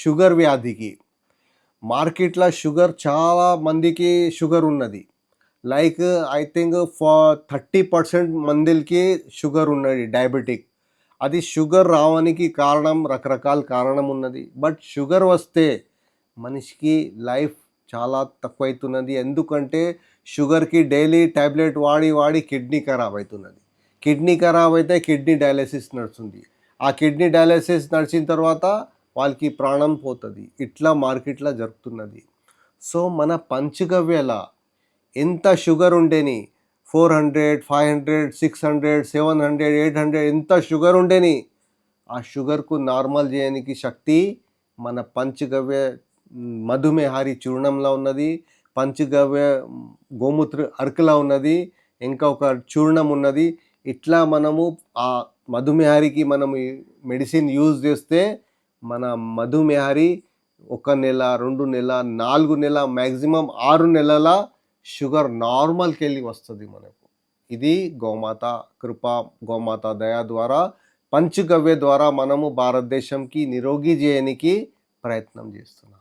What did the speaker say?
Sugar వ్యాధికి. మార్కెట్లో sugar చాలా మందికి షుగర్ ఉన్నది. Like I think far thirty percent మందికి షుగర్ ఉన్నది డయాబెటిక్. అది షుగర్ రావడానికి కారణం రకరకాల కారణం ఉన్నది. బట్ షుగర్ వస్తే మనిషికి లైఫ్ చాలా తక్కువ అవుతున్నది ఎందుకంటే షుగర్కి డైలీ ట్యాబ్లెట్ వాడి వాడి కిడ్నీ ఖరాబ్ అవుతున్నది కిడ్నీ ఖరాబ్ అయితే కిడ్నీ డయాలసిస్ నడుస్తుంది. ఆ కిడ్నీ డయాలసిస్ నడిచిన తర్వాత వాళ్ళకి ప్రాణం పోతుంది. ఇట్లా మార్కెట్లో జరుగుతున్నది సో మన పంచగవ్యల ఎంత sugar ఉండేని four hundred five hundred six hundred seven hundred eight hundred ఎంత షుగర్ ఉండేని ఆ షుగర్కు నార్మల్ చేయడానికి శక్తి మన పంచగవ్య మధుమేహారి చూర్ణంలో ఉన్నది. పంచగవ్య గోమూత్ర అరకులా ఉన్నది. ఇంకా ఒక చూర్ణం ఉన్నది. ఇట్లా మనము ఆ మధుమేహారికి మనం మెడిసిన్ యూజ్ చేస్తే మన మధుమేహారి ఒక నెల రెండు నెల నాలుగు నెల మ్యాక్సిమం ఆరు నెలల షుగర్ నార్మల్కి వెళ్ళి వస్తుంది మనకు. ఇది గోమాత కృప గోమాత దయ ద్వారా పంచగవ్య ద్వారా మనము భారతదేశంకి నిరోగి చేయడానికి ప్రయత్నం చేస్తున్నాం.